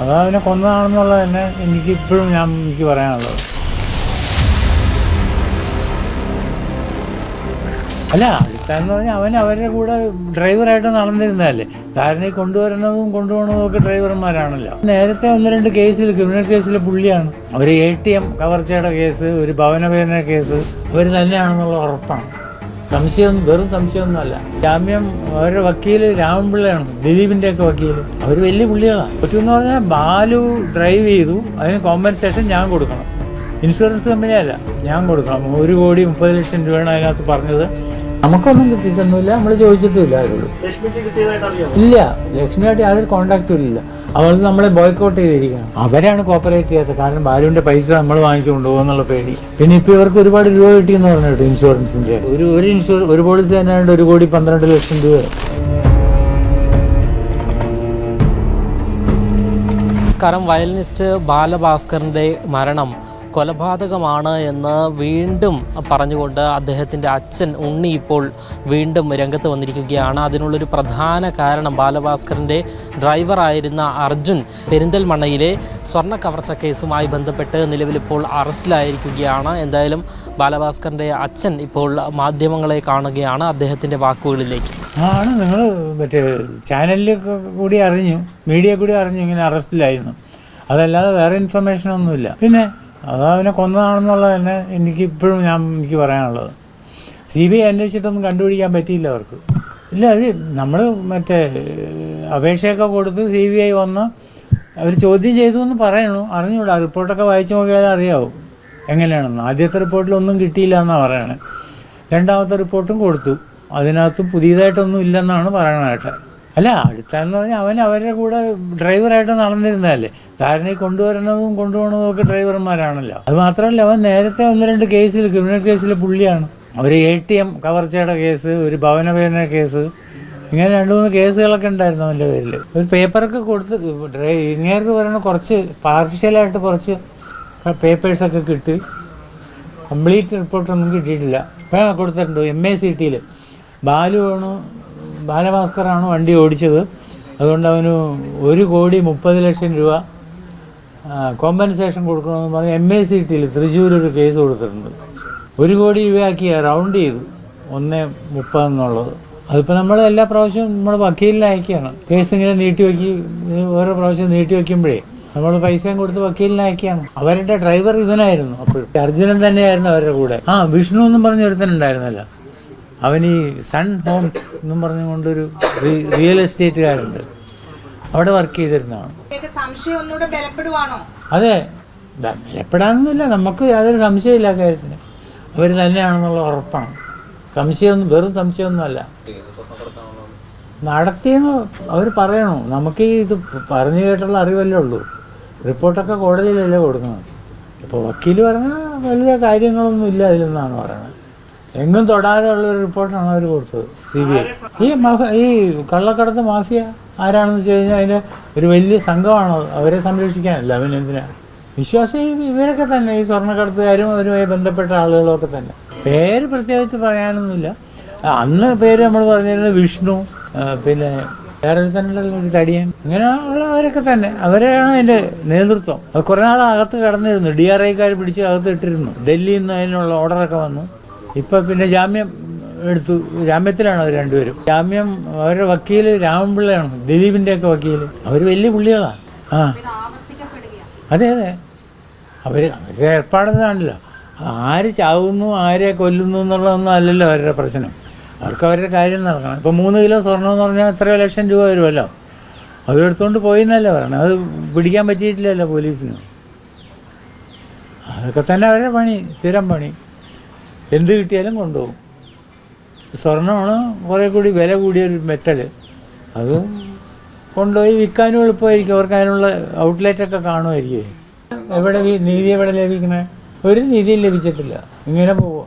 അത് അവനെ കൊന്നതാണെന്നുള്ളത് തന്നെ എനിക്ക് ഇപ്പോഴും ഞാൻ എനിക്ക് പറയാനുള്ളത്. അല്ല അടുത്താന്ന് പറഞ്ഞാൽ അവൻ അവരുടെ കൂടെ ഡ്രൈവറായിട്ട് നടന്നിരുന്നതല്ലേ? ധാരണയിൽ കൊണ്ടുവരുന്നതും കൊണ്ടുപോകുന്നതും ഒക്കെ ഡ്രൈവർമാരാണല്ലോ. നേരത്തെ ഒന്ന് രണ്ട് കേസിൽ ക്രിമിനൽ കേസിൽ പുള്ളിയാണ്. ഒരു എ ടി എം കവർച്ചയുടെ കേസ് ഒരു ഭവനവേദന കേസ് അവർ തന്നെയാണെന്നുള്ള ഉറപ്പാണ്. സംശയം വെറും സംശയമൊന്നുമല്ല. ജാമ്യം അവരുടെ വക്കീൽ രാമപിള്ളയാണ് ദിലീപിന്റെ ഒക്കെ വക്കീൽ അവർ വലിയ പുള്ളികളാണ് പറ്റുമെന്ന് പറഞ്ഞാൽ ബാലു ഡ്രൈവ് ചെയ്തു അതിന് കോമ്പൻസേഷൻ ഞാൻ കൊടുക്കണം. ഇൻഷുറൻസ് കമ്പനിയല്ല ഞാൻ കൊടുക്കണം. ഒരു കോടി മുപ്പത് ലക്ഷം രൂപയാണ് അതിനകത്ത് പറഞ്ഞത്. നമുക്കൊന്നും കിട്ടിയിട്ടൊന്നുമില്ല. നമ്മൾ ചോദിച്ചിട്ടില്ല അറിയാമോ? ഇല്ല. ലക്ഷ്മിയായിട്ട് യാതൊരു കോണ്ടാക്റ്റും ഇല്ല. അവൾ നമ്മളെ ബോയ്ക്കൗട്ട് ചെയ്തിരിക്കണം അവരാണ് കോപ്പറേറ്റ് ചെയ്യാത്തത്. കാരണം ബാലുവിന്റെ പൈസ നമ്മൾ വാങ്ങിച്ചു കൊണ്ടുപോകുന്നുള്ള പേടി. പിന്നെ ഇപ്പൊ ഇവർക്ക് ഒരുപാട് രൂപ കിട്ടിയെന്ന് പറഞ്ഞിട്ട് ഇൻഷുറൻസിന്റെ ഒരു ഒരു ഇൻഷുർ ഒരു പോളിസി തന്നെ ഒരു കോടി പന്ത്രണ്ട് ലക്ഷം രൂപ. കാരണം വയലിനിസ്റ്റ് ബാലഭാസ്കറിന്റെ മരണം കൊലപാതകമാണ് എന്ന് വീണ്ടും പറഞ്ഞുകൊണ്ട് അദ്ദേഹത്തിന്റെ അച്ഛൻ ഉണ്ണി ഇപ്പോൾ വീണ്ടും രംഗത്ത് വന്നിരിക്കുകയാണ്. അതിനുള്ളൊരു പ്രധാന കാരണം ബാലഭാസ്കറിന്റെ ഡ്രൈവറായിരുന്ന അർജുൻ പെരിന്തൽമണ്ണയിലെ സ്വർണ കവർച്ച കേസുമായി ബന്ധപ്പെട്ട് നിലവിലിപ്പോൾ അറസ്റ്റിലായിരിക്കുകയാണ്. എന്തായാലും ബാലഭാസ്കറിന്റെ അച്ഛൻ ഇപ്പോൾ മാധ്യമങ്ങളെ കാണുകയാണ് അദ്ദേഹത്തിന്റെ വാക്കുകളിലേക്ക്. ആണ് നിങ്ങൾ മറ്റേ ചാനലിൽ കൂടി അറിഞ്ഞു മീഡിയ കൂടി അറിഞ്ഞു ഇങ്ങനെ അറസ്റ്റിലായിരുന്നു. അതല്ലാതെ വേറെ ഇൻഫർമേഷൻ ഒന്നുമില്ല. പിന്നെ അത് അവനെ കൊന്നതാണെന്നുള്ളത് തന്നെ എനിക്ക് ഇപ്പോഴും ഞാൻ എനിക്ക് പറയാനുള്ളത്. സി ബി ഐ അന്വേഷിച്ചിട്ടൊന്നും കണ്ടുപിടിക്കാൻ പറ്റിയില്ല അവർക്ക്. ഇല്ല അത് നമ്മൾ മറ്റേ അപേക്ഷയൊക്കെ കൊടുത്ത് സി ബി ഐ വന്ന് അവർ ചോദ്യം ചെയ്തു എന്ന് പറയണു. അറിഞ്ഞൂടാ റിപ്പോർട്ടൊക്കെ വായിച്ചു നോക്കിയാൽ അറിയാവും. എങ്ങനെയാണെന്ന്? ആദ്യത്തെ റിപ്പോർട്ടിലൊന്നും കിട്ടിയില്ല എന്നാണ് പറയണത് രണ്ടാമത്തെ റിപ്പോർട്ടും കൊടുത്തു. അതിനകത്തും പുതിയതായിട്ടൊന്നും ഇല്ലെന്നാണ് പറയണതായിട്ട് അല്ല അടുത്താന്ന് പറഞ്ഞാൽ അവൻ അവരുടെ കൂടെ ഡ്രൈവറായിട്ട് നടന്നിരുന്നതല്ലേ. ധാരണയിൽ കൊണ്ടുവരുന്നതും കൊണ്ടുപോകുന്നതും ഒക്കെ ഡ്രൈവർമാരാണല്ലോ. അത് മാത്രമല്ല അവൻ നേരത്തെ ഒന്ന് രണ്ട് കേസിൽ ക്രിമിനൽ കേസിൽ പുള്ളിയാണ്. ഒരു എ ടി എം കവർച്ചയുടെ കേസ് ഒരു ഭവനവേദന കേസ് ഇങ്ങനെ രണ്ട് മൂന്ന് കേസുകളൊക്കെ ഉണ്ടായിരുന്നു അവന്റെ പേരിൽ ഒരു പേപ്പറൊക്കെ കൊടുത്ത് ഡ്രൈ ഇങ്ങേർക്ക് പറയുന്ന കുറച്ച് പാർഷ്യലായിട്ട് കുറച്ച് പേപ്പേഴ്സൊക്കെ കിട്ടി. കംപ്ലീറ്റ് റിപ്പോർട്ടൊന്നും കിട്ടിയിട്ടില്ല. ഇപ്പം കൊടുത്തിട്ടുണ്ട്? എം എ സി ടിയിൽ ബാലുവാണ് ബാലഭാസ്കറാണ് വണ്ടി ഓടിച്ചത്. അതുകൊണ്ട് അവന് ഒരു കോടി മുപ്പത് ലക്ഷം രൂപ കോമ്പൻസേഷൻ കൊടുക്കണമെന്ന് പറഞ്ഞ് എം എ സി ടിയിൽ തൃശ്ശൂർ ഒരു കേസ് കൊടുത്തിട്ടുണ്ട്. ഒരു കോടി രൂപയാക്കി റൗണ്ട് ചെയ്തു. ഒന്ന് മുപ്പത് എന്നുള്ളത്. അതിപ്പോൾ നമ്മൾ എല്ലാ പ്രാവശ്യവും നമ്മൾ വക്കീലിനെ അയക്കുകയാണ്. കേസ് ഇങ്ങനെ നീട്ടി വയ്ക്കി ഓരോ പ്രാവശ്യം നീട്ടി വയ്ക്കുമ്പോഴേ നമ്മൾ പൈസയും കൊടുത്ത് വക്കീലിനെ അയക്കുകയാണ്. അവരുടെ ഡ്രൈവർ ഇവനായിരുന്നു അപ്പോഴും. അർജുനൻ തന്നെയായിരുന്നു അവരുടെ കൂടെ. ആ വിഷ്ണു എന്നും പറഞ്ഞ ഒരുത്തനുണ്ടായിരുന്നല്ലോ അവൻ ഈ സൺ ഹോംസ് എന്നും പറഞ്ഞുകൊണ്ടൊരു റിയൽ എസ്റ്റേറ്റുകാരുണ്ട് അവിടെ വർക്ക് ചെയ്തിരുന്നതാണ്. അതെ. ബലപ്പെടാനൊന്നുമില്ല. നമുക്ക് യാതൊരു സംശയമില്ല കാര്യത്തിന്. അവർ തന്നെയാണെന്നുള്ള ഉറപ്പാണ്. സംശയമൊന്നും വെറും സംശയമൊന്നുമല്ല. നടത്തിയെന്ന് അവർ പറയണോ. നമുക്ക് ഈ ഇത് പറഞ്ഞു കേട്ടുള്ള അറിവല്ലേ ഉള്ളൂ. റിപ്പോർട്ടൊക്കെ കോടതിയിലല്ലേ കൊടുക്കുന്നത്. ഇപ്പോൾ വക്കീൽ പറഞ്ഞാൽ വലിയ കാര്യങ്ങളൊന്നും ഇല്ല അതിലെന്നാണ് പറയുന്നത് എങ്ങും തൊടാതെ ഉള്ള ഒരു റിപ്പോർട്ടാണ് അവർ കൊടുത്തത് സി ബി ഐ ഈ മാഫ ഈ കള്ളക്കടത്ത് മാഫിയ ആരാണെന്ന് വെച്ച് കഴിഞ്ഞാൽ അതിന് ഒരു വലിയ സംഘമാണ് അവരെ സംരക്ഷിക്കാനല്ല അവനെന്തിനാണ് വിശ്വാസം ഇവരൊക്കെ തന്നെ ഈ സ്വർണക്കടത്തുകാരും അവരുമായി ബന്ധപ്പെട്ട ആളുകളൊക്കെ തന്നെ. പേര് പ്രത്യേകിച്ച് പറയാനൊന്നുമില്ല. അന്ന് പേര് നമ്മൾ പറഞ്ഞിരുന്നത് വിഷ്ണു പിന്നെ വേറെ തന്നെ ഒരു തടിയൻ. ഇങ്ങനെയുള്ളവരൊക്കെ തന്നെ. അവരെയാണ് അതിന്റെ നേതൃത്വം. കുറേ നാൾ അകത്ത് കിടന്നിരുന്നു. ഡി ആർ ഐക്കാർ പിടിച്ച് അകത്ത് ഇട്ടിരുന്നു. ഡൽഹിയിൽ നിന്ന് അതിനുള്ള ഓർഡറൊക്കെ വന്നു. ഇപ്പം പിന്നെ ജാമ്യം എടുത്തു. ജാമ്യത്തിലാണ് അവർ രണ്ടുപേരും. ജാമ്യം അവരുടെ വക്കീൽ രാമൻപിള്ളയാണ്. ദിലീപിന്റെ ഒക്കെ വക്കീൽ അവർ വലിയ പുള്ളികളാണ് ആ. അതെ അതെ. അവർ അവരുടെ ഏർപ്പാടുന്നതാണല്ലോ ആര് ചാവുന്നു ആരെ കൊല്ലുന്നു എന്നുള്ളതൊന്നും അല്ലല്ലോ അവരുടെ പ്രശ്നം. അവർക്ക് അവരുടെ കാര്യം നടക്കണം. ഇപ്പം മൂന്ന് കിലോ സ്വർണം എന്ന് പറഞ്ഞാൽ എത്രയോ ലക്ഷം രൂപ വരുമല്ലോ. അതെടുത്തുകൊണ്ട് പോയി എന്നല്ലേ അത് പിടിക്കാൻ പറ്റിയിട്ടില്ലല്ലോ പോലീസിന്. അതൊക്കെ തന്നെ അവരുടെ പണി സ്ഥിരം പണി. എന്ത് കിട്ടിയാലും കൊണ്ടുപോകും. സ്വർണമാണ് കുറേ കൂടി വില കൂടിയ ഒരു മെറ്റൽ അത് കൊണ്ടുപോയി വിൽക്കാനും എളുപ്പമായിരിക്കും. അവർക്ക് അതിനുള്ള ഔട്ട്ലെറ്റൊക്കെ കാണുമായിരിക്കും. എവിടെ നീതി എവിടെ ലഭിക്കണേ? ഒരു നീതിയും ലഭിച്ചിട്ടില്ല. ഇങ്ങനെ പോവുക.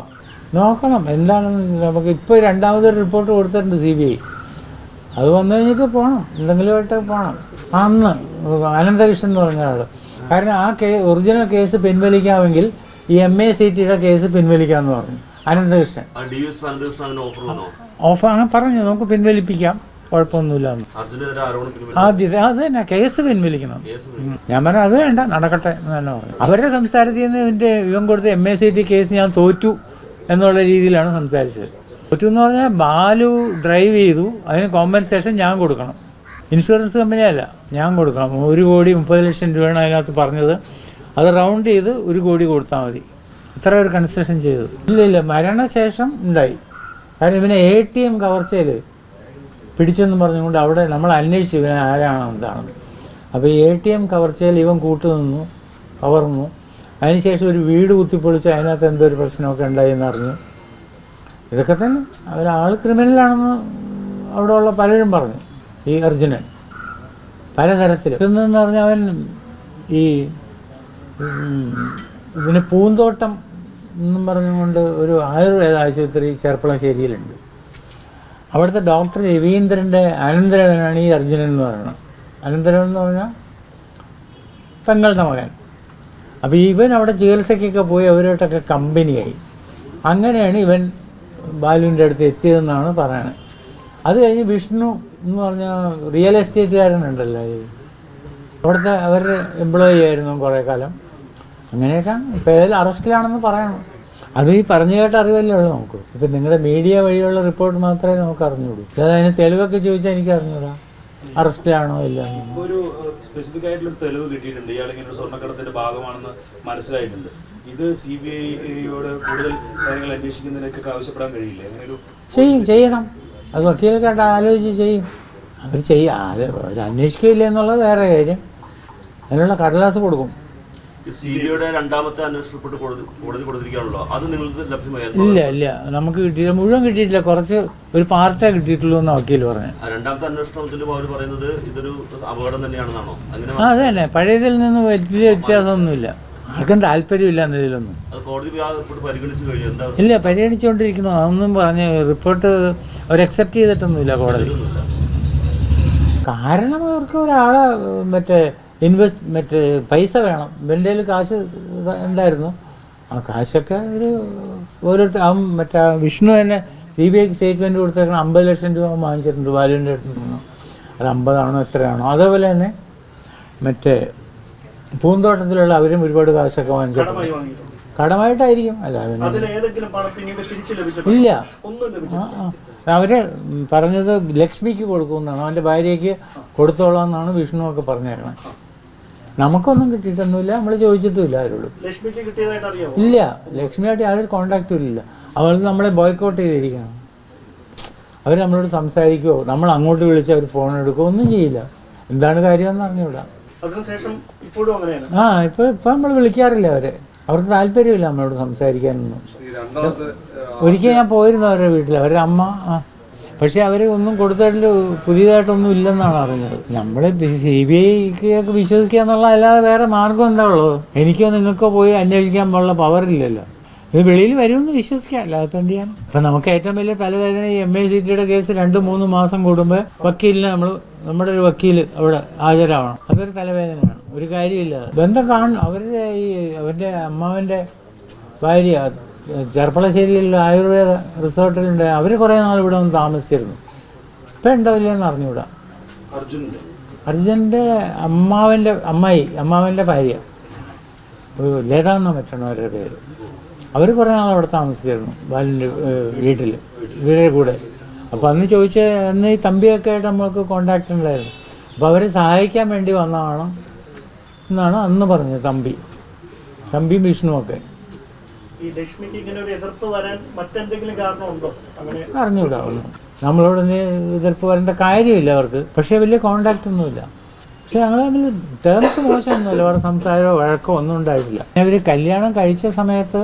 നോക്കണം. എന്താണെന്ന് നമുക്ക് ഇപ്പോൾ രണ്ടാമതൊരു റിപ്പോർട്ട് കൊടുത്തിട്ടുണ്ട് സി ബി ഐ അത് വന്നു കഴിഞ്ഞിട്ട് പോകണം എന്തെങ്കിലുമായിട്ട് പോകണം അന്ന് അനന്തകൃഷ്ണൻ എന്ന് പറഞ്ഞ ആൾ കാരണം ആ കേ ഒറിജിനൽ കേസ് പിൻവലിക്കാമെങ്കിൽ ഈ എം എ സി ടിയുടെ കേസ് പിൻവലിക്കാമെന്ന് പറഞ്ഞു. അനന്തകൃഷ്ണൻ ഓഫർ അങ്ങനെ പറഞ്ഞു. നമുക്ക് പിൻവലിപ്പിക്കാം. കുഴപ്പമൊന്നുമില്ല ആദ്യത്തെ അത് തന്നെ. കേസ് പിൻവലിക്കണം. ഞാൻ പറഞ്ഞു അത് വേണ്ട. നടക്കട്ടെ എന്ന് തന്നെ പറഞ്ഞു. അവരുടെ സംസാരത്തിൽ നിന്ന് ഇതിന്റെ ഇവൻ കൊടുത്ത M A C T case ഞാൻ തോറ്റു എന്നുള്ള രീതിയിലാണ് സംസാരിച്ചത്. തോറ്റു എന്ന് പറഞ്ഞാൽ ബാലു ഡ്രൈവ് ചെയ്തു. അതിന് കോമ്പൻസേഷൻ ഞാൻ കൊടുക്കണം. ഇൻഷുറൻസ് കമ്പനിയല്ല ഞാൻ കൊടുക്കണം. ഒരു കോടി മുപ്പത് ലക്ഷം രൂപയാണ് അതിനകത്ത് പറഞ്ഞത്. അത് റൗണ്ട് ചെയ്ത് ഒരു കോടി കൊടുത്താൽ മതി. ഇത്ര ഒരു കൺസ്ട്രക്ഷൻ ചെയ്തത്. ഇല്ല ഇല്ല മരണശേഷം ഉണ്ടായി. കാരണം ഇവനെ എ ടി എം കവർച്ചയിൽ പിടിച്ചെന്ന് പറഞ്ഞുകൊണ്ട് അവിടെ നമ്മൾ അന്വേഷിച്ചു ഇവനെ ആരാണ് എന്താണെന്ന്. അപ്പോൾ ഈ എ ടി എം കവർച്ചയിൽ ഇവൻ കൂട്ടുനിന്നു കവർന്നു. അതിനുശേഷം ഒരു വീട് കുത്തിപ്പൊളിച്ച് അതിനകത്ത് എന്തോ ഒരു പ്രശ്നമൊക്കെ ഉണ്ടായി എന്നറിഞ്ഞു ഇതൊക്കെ തന്നെ. അവരാൾ ക്രിമിനലാണെന്ന് അവിടെ ഉള്ള പലരും പറഞ്ഞു. ഈ അർജുനൻ. പലതരത്തിൽ ഇതെന്ന് പറഞ്ഞാൽ അവൻ ഈ ഇതിന് പൂന്തോട്ടം എന്നും പറഞ്ഞുകൊണ്ട് ഒരു ആയുർവേദ ആശുപത്രി ചേർപ്പളശ്ശേരിയിലുണ്ട്. അവിടുത്തെ ഡോക്ടർ രവീന്ദ്രന്റെ അനന്തരവനാണ് ഈ അർജുനൻ എന്ന് പറയുന്നത് അനന്തരവൻ എന്ന് പറഞ്ഞാൽ പെങ്ങളുടെ മകൻ. അപ്പോൾ ഇവൻ അവിടെ ചികിത്സയ്ക്കൊക്കെ പോയി അവരോട്ടൊക്കെ കമ്പനിയായി. അങ്ങനെയാണ് ഇവൻ ബാലുവിന്റെ അടുത്ത് എത്തിയതെന്നാണ് പറയുന്നത് അത് കഴിഞ്ഞ് വിഷ്ണു എന്ന് പറഞ്ഞ റിയൽ എസ്റ്റേറ്റുകാരനുണ്ടല്ലോ അവിടുത്തെ അവർ എംപ്ലോയി ആയിരുന്നു കുറേ കാലം. അങ്ങനെയൊക്കെ ഇപ്പോൾ ഏതായാലും അറസ്റ്റിലാണെന്ന് പറയണം. അത് ഈ പറഞ്ഞു കേട്ട അറിവല്ലേ ഉള്ളൂ നമുക്ക്. ഇപ്പം നിങ്ങളുടെ മീഡിയ വഴിയുള്ള റിപ്പോർട്ട് മാത്രമേ നമുക്ക് അറിഞ്ഞുള്ളൂ. അതായത് അതിന് തെളിവൊക്കെ ചോദിച്ചാൽ എനിക്ക് അറിഞ്ഞൂടാ. അറസ്റ്റിലാണോ ഇല്ല. ഒരു സ്പെസിഫിക് ആയിട്ടുള്ള തെളിവ് കിട്ടിയിട്ടുണ്ട്. ഇയാൾ ഇങ്ങനെ ഒരു സ്വർണക്കടത്തിന്റെ ഭാഗമാണെന്ന് മനസ്സിലായിട്ടുണ്ട്. ഇത് സി ബി ഐയോട് കൂടുതൽ കാര്യങ്ങൾ അന്വേഷിക്കുന്നതിനൊക്കെ ആവശ്യപ്പെടാൻ കഴിയില്ല? അങ്ങനെ ഒരു ചെയ്യും ചെയ്യണം. അത് വക്കീലൊക്കെ ആലോചിച്ച് ചെയ്യും. അവർ ചെയ്യാം അവർ അന്വേഷിക്കില്ല എന്നുള്ളത് വേറെ കാര്യം. അതിനുള്ള കടലാസ് കൊടുക്കും. രണ്ടാമത്തെ അന്വേഷണ റിപ്പോർട്ട് കോടതി കോടതി കൊടുത്തിരിക്കുകയാണല്ലോ. അത് നിങ്ങൾക്ക് ലഭ്യമായിരുന്നു ഇല്ല ഇല്ല. നമുക്ക് കിട്ടിയില്ല. മുഴുവൻ കിട്ടിയിട്ടില്ല. കുറച്ച് ഒരു പാർട്ടേ കിട്ടിയിട്ടുള്ളൂ എന്ന് വക്കീൽ പറഞ്ഞു. ആ രണ്ടാമത്തെ അന്വേഷണത്തിൽ അവർ പറയുന്നത് ഇതൊരു അപകടം തന്നെയാണെന്നാണോ? അങ്ങനെ ആ അത് തന്നെ. പഴയതിൽ നിന്ന് വലിയ വ്യത്യാസമൊന്നുമില്ല. ആർക്കും താല്പര്യമില്ല എന്നതിലൊന്നും ഇല്ല പരിഗണിച്ചുകൊണ്ടിരിക്കണോ അതൊന്നും പറഞ്ഞ് റിപ്പോർട്ട് അവർ അക്സെപ്റ്റ് ചെയ്തിട്ടൊന്നുമില്ല കോടതി. കാരണം അവർക്ക് ഒരാളെ മറ്റേ ഇൻവെസ്റ്റ് മറ്റേ പൈസ വേണം. കയ്യിൽ കാശ് ഉണ്ടായിരുന്നു. ആ കാശൊക്കെ ഒരു ഓരോരുത്തർ ആ മറ്റേ വിഷ്ണു തന്നെ സി ബി ഐക്ക് സ്റ്റേറ്റ്മെന്റ് കൊടുത്തേക്കണം. അമ്പത് ലക്ഷം രൂപ വാങ്ങിച്ചിട്ടുണ്ട് ബാലുവിന്റെ അടുത്ത് നിന്ന്. അത് അമ്പതാണോ എത്രയാണോ? അതേപോലെ തന്നെ മറ്റേ പൂന്തോട്ടത്തിലുള്ള അവരും ഒരുപാട് കാശൊക്കെ വാങ്ങിച്ചിട്ടുണ്ട്. കടമായിട്ടായിരിക്കും. അല്ല അതിന് ഇല്ല. അവർ പറഞ്ഞത് ലക്ഷ്മിക്ക് കൊടുക്കുമെന്നാണ് അവന്റെ ഭാര്യയ്ക്ക് കൊടുത്തോളാം എന്നാണ് വിഷ്ണു ഒക്കെ പറഞ്ഞേക്കണേ. നമുക്കൊന്നും കിട്ടിയിട്ടൊന്നുമില്ല നമ്മൾ കിട്ടിയതായിട്ട് അറിയാമോ ഇല്ല ലക്ഷ്മിയായിട്ട് യാതൊരു കോണ്ടാക്റ്റും ഇല്ല. അവർ നമ്മളെ ബോയ്ക്കൗട്ട് ചെയ്തിരിക്കണം അവർ നമ്മളോട് സംസാരിക്കുമോ നമ്മൾ അങ്ങോട്ട് വിളിച്ച് അവർ ഫോൺ എടുക്കുമോ ഒന്നും ചെയ്യില്ല. എന്താണ് കാര്യം എന്ന് അറിഞ്ഞൂടാ ആ ഇപ്പൊ ഇപ്പൊ നമ്മൾ വിളിക്കാറില്ല അവരെ. അവർക്ക് താല്പര്യമില്ല നമ്മളോട് സംസാരിക്കാനൊന്നും. ഒരിക്കൽ ഞാൻ പോയിരുന്നു അവരുടെ വീട്ടിൽ അവരുടെ അമ്മ ആ പക്ഷേ അവർ ഒന്നും കൊടുത്തിട്ട് പുതിയതായിട്ടൊന്നും ഇല്ലെന്നാണ് അറിഞ്ഞത്. നമ്മൾ സി ബി ഐക്ക് വിശ്വസിക്കുക എന്നുള്ള അല്ലാതെ വേറെ മാർഗം എന്താ ഉള്ളത്? എനിക്കോ നിങ്ങൾക്കോ പോയി അന്വേഷിക്കാൻ പോലുള്ള പവർ ഇല്ലല്ലോ. ഇത് വെളിയിൽ വരുമെന്ന് വിശ്വസിക്കാം അല്ലാതെ എന്ത് ചെയ്യാൻ അപ്പൊ നമുക്ക് ഏറ്റവും വലിയ തലവേദന ഈ എം എ സി ടിയുടെ കേസ് രണ്ട് മൂന്ന് മാസം കൂടുമ്പോൾ വക്കീലിന് നമ്മൾ നമ്മുടെ ഒരു വക്കീൽ അവിടെ ഹാജരാവണം. അതൊരു തലവേദനയാണ്. ഒരു കാര്യമില്ല. ബന്ധം കാണും അവരുടെ ഈ അവന്റെ അമ്മാവന്റെ ഭാര്യ ചെർപ്പളശ്ശേരിയിൽ ആയുർവേദ റിസോർട്ടിലുണ്ട്. അവർ കുറേ നാൾ ഇവിടെ വന്ന് താമസിച്ചിരുന്നു. ഇപ്പം ഉണ്ടാവില്ലെന്ന് അറിഞ്ഞുകൂടാ. അർജുനന്റെ അർജുന്റെ അമ്മാവന്റെ അമ്മായി അമ്മാവന്റെ ഭാര്യ. ഒരു ലത എന്നാ മറ്റാണ് അവരുടെ പേര്. അവർ കുറേ നാൾ അവിടെ താമസിച്ചിരുന്നു ബാലിന്റെ വീട്ടിൽ ഇവരുടെ കൂടെ. അപ്പോൾ അന്ന് ചോദിച്ച അന്ന് ഈ തമ്പിയൊക്കെ ആയിട്ട് നമ്മൾക്ക് കോണ്ടാക്ട് ഉണ്ടായിരുന്നു. അപ്പോൾ അവരെ സഹായിക്കാൻ വേണ്ടി വന്നതാണ്? എന്നാണ് അന്ന് പറഞ്ഞത് തമ്പി. തമ്പിയും വിഷ്ണുവൊക്കെ ഈ അങ്ങനെ നമ്മളോട് എതിർപ്പ് വരേണ്ട കാര്യമില്ല അവർക്ക്. പക്ഷേ വലിയ കോണ്ടാക്റ്റ് ഒന്നുമില്ല. പക്ഷെ ഞങ്ങൾ തമ്മിൽ ടേംസ് മോശമൊന്നുമില്ല വേറെ സംസാരമോ വഴക്കോ ഒന്നും ഉണ്ടായിട്ടില്ല. അവർ കല്യാണം കഴിച്ച സമയത്ത്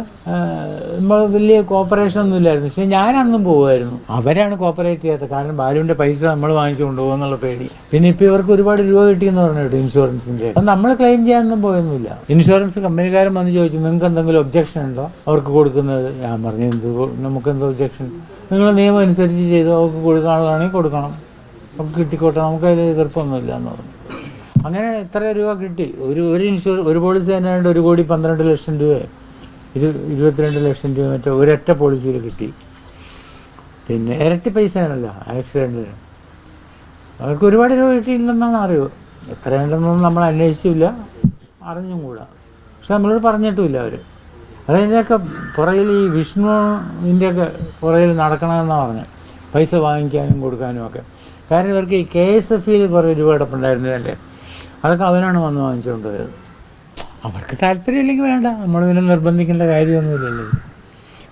നമ്മൾ വലിയ കോപ്പറേഷൻ ഒന്നും ഇല്ലായിരുന്നു. പക്ഷെ ഞാൻ അന്നും പോകുമായിരുന്നു അവരാണ് കോപ്പറേറ്റ് ചെയ്യാത്തത്. കാരണം ബാലുവിന്റെ പൈസ നമ്മൾ വാങ്ങിച്ചു കൊണ്ടുപോകുന്നുള്ള പേടി. പിന്നെ ഇപ്പോൾ ഇവർക്ക് ഒരുപാട് രൂപ കിട്ടിയെന്ന് പറഞ്ഞു കേട്ടോ ഇൻഷുറൻസിന്റെ അപ്പം നമ്മൾ ക്ലെയിം ചെയ്യാനൊന്നും പോയൊന്നുമില്ല. ഇൻഷുറൻസ് കമ്പനിക്കാരൻ വന്ന് ചോദിച്ചു നിങ്ങൾക്ക് എന്തെങ്കിലും ഒബ്ജക്ഷൻ ഉണ്ടോ? അവർക്ക് കൊടുക്കുന്നത്? ഞാൻ പറഞ്ഞു എന്ത് നമുക്ക് എന്ത് ഒബ്ജക്ഷൻ നിങ്ങൾ നിയമം അനുസരിച്ച് ചെയ്തു അവർക്ക് കൊടുക്കാനുള്ളതാണെങ്കിൽ കൊടുക്കണം. നമുക്ക് കിട്ടിക്കോട്ടെ. നമുക്കതിൽ എതിർപ്പൊന്നുമില്ല എന്ന് പറഞ്ഞു. അങ്ങനെ എത്ര രൂപ കിട്ടി? ഒരു ഒരു ഇൻഷുർ ഒരു പോളിസി തന്നെ ആയതുകൊണ്ട് ഒരു കോടി പന്ത്രണ്ട് ലക്ഷം രൂപ ഇരു ഇരുപത്തിരണ്ട് ലക്ഷം രൂപ മറ്റേ ഒരൊറ്റ പോളിസിയിൽ കിട്ടി. പിന്നെ ഇരട്ടി പൈസ ആണല്ലോ ആക്സിഡന്റിന് അവർക്ക് ഒരുപാട് രൂപ കിട്ടിയിട്ടുണ്ടെന്നാണ് അറിവ്. എത്രയുണ്ടെന്നൊന്നും നമ്മൾ അന്വേഷിച്ചില്ല അറിഞ്ഞും കൂടാ. പക്ഷെ നമ്മളോട് പറഞ്ഞിട്ടുമില്ല അവർ അതിന്റെയൊക്കെ പുറകിൽ ഈ വിഷ്ണുവിന്റെയൊക്കെ പുറകിൽ നടക്കണമെന്നാണ് പറഞ്ഞത് പൈസ വാങ്ങിക്കാനും കൊടുക്കാനും ഒക്കെ. കാരണം ഇവർക്ക് ഈ കെ എസ് എഫ് ഇയിൽ കുറേ രൂപ കിടപ്പുണ്ടായിരുന്നു എന്റെ അതൊക്കെ അവനാണ് വന്ന് വാങ്ങിച്ചുകൊണ്ട് പോയത്. അവർക്ക് താല്പര്യമില്ലെങ്കിൽ വേണ്ട. നമ്മൾ പിന്നെ നിർബന്ധിക്കേണ്ട കാര്യമൊന്നുമില്ലല്ലോ.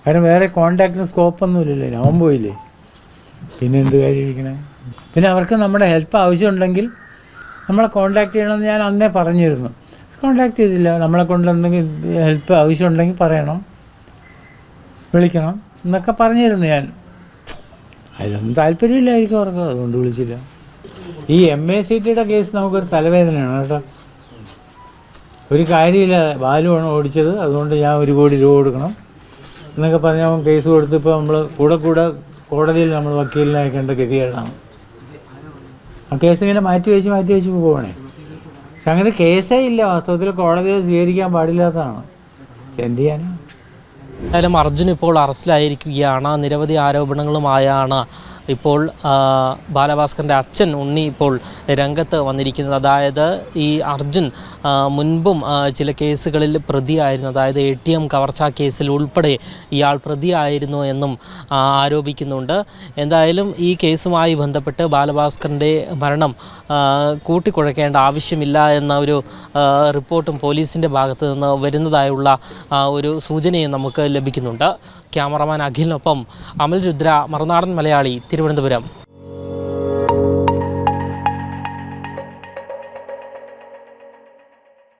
കാരണം വേറെ കോണ്ടാക്റ്റിന് സ്കോപ്പൊന്നുമില്ലല്ലോ അവൻ പോയില്ലേ. പിന്നെ എന്ത് കാര്യം ഇരിക്കണേ പിന്നെ അവർക്ക് നമ്മുടെ ഹെൽപ്പ് ആവശ്യമുണ്ടെങ്കിൽ നമ്മളെ കോണ്ടാക്ട് ചെയ്യണമെന്ന് ഞാൻ അന്നേ പറഞ്ഞിരുന്നു. കോണ്ടാക്ട് ചെയ്തില്ല. നമ്മളെ കൊണ്ട് എന്തെങ്കിലും ഹെൽപ്പ് ആവശ്യമുണ്ടെങ്കിൽ പറയണം. വിളിക്കണം എന്നൊക്കെ പറഞ്ഞിരുന്നു ഞാൻ. അതിലൊന്നും താല്പര്യമില്ലായിരിക്കും അവർക്ക്. അതുകൊണ്ട് വിളിച്ചില്ല. ഈ എം എ സി ടിയുടെ കേസ് നമുക്കൊരു തലവേദനയാണ് കേട്ടോ. ഒരു കാര്യമില്ല ബാലുവാണ് ഓടിച്ചത്. അതുകൊണ്ട് ഞാൻ ഒരു കോടി രൂപ കൊടുക്കണം എന്നൊക്കെ പറഞ്ഞ് കേസ് കൊടുത്തപ്പോൾ നമ്മൾ കൂടെ കൂടെ കോടതിയിൽ നമ്മൾ വക്കീലിനെ അയക്കേണ്ട ഗതികേടാണ്. ആ കേസ് ഇങ്ങനെ മാറ്റി വെച്ച് മാറ്റി വെച്ച് പോകണേ പക്ഷെ അങ്ങനെ കേസേ ഇല്ല. വാസ്തവത്തിൽ കോടതിയെ സ്വീകരിക്കാൻ പാടില്ലാത്തതാണ്. എന്ത് ചെയ്യാനും? എന്തായാലും അർജുൻ ഇപ്പോൾ അറസ്റ്റിലായിരിക്കുകയാണ്. നിരവധി ആരോപണങ്ങളുമായാണ് ഇപ്പോൾ ബാലഭാസ്കറിന്റെ അച്ഛൻ ഉണ്ണി ഇപ്പോൾ രംഗത്ത് വന്നിരിക്കുന്നത്. അതായത് ഈ അർജുൻ മുൻപും ചില കേസുകളിൽ പ്രതിയായിരുന്നു. അതായത് എ ടി എം കവർച്ചാ കേസിൽ ഉൾപ്പെടെ ഇയാൾ പ്രതിയായിരുന്നു എന്നും ആരോപിക്കുന്നുണ്ട്. എന്തായാലും ഈ കേസുമായി ബന്ധപ്പെട്ട് ബാലഭാസ്കറിന്റെ മരണം കൂട്ടിക്കുഴക്കേണ്ട ആവശ്യമില്ല എന്ന ഒരു റിപ്പോർട്ടും പോലീസിന്റെ ഭാഗത്ത് നിന്ന് വരുന്നതായുള്ള ഒരു സൂചനയും നമുക്ക് ലഭിക്കുന്നുണ്ട്. ക്യാമറമാൻ അഖിലിനൊപ്പം അമൽ രുദ്ര മറുനാടൻ മലയാളി തിരുവനന്തപുരം.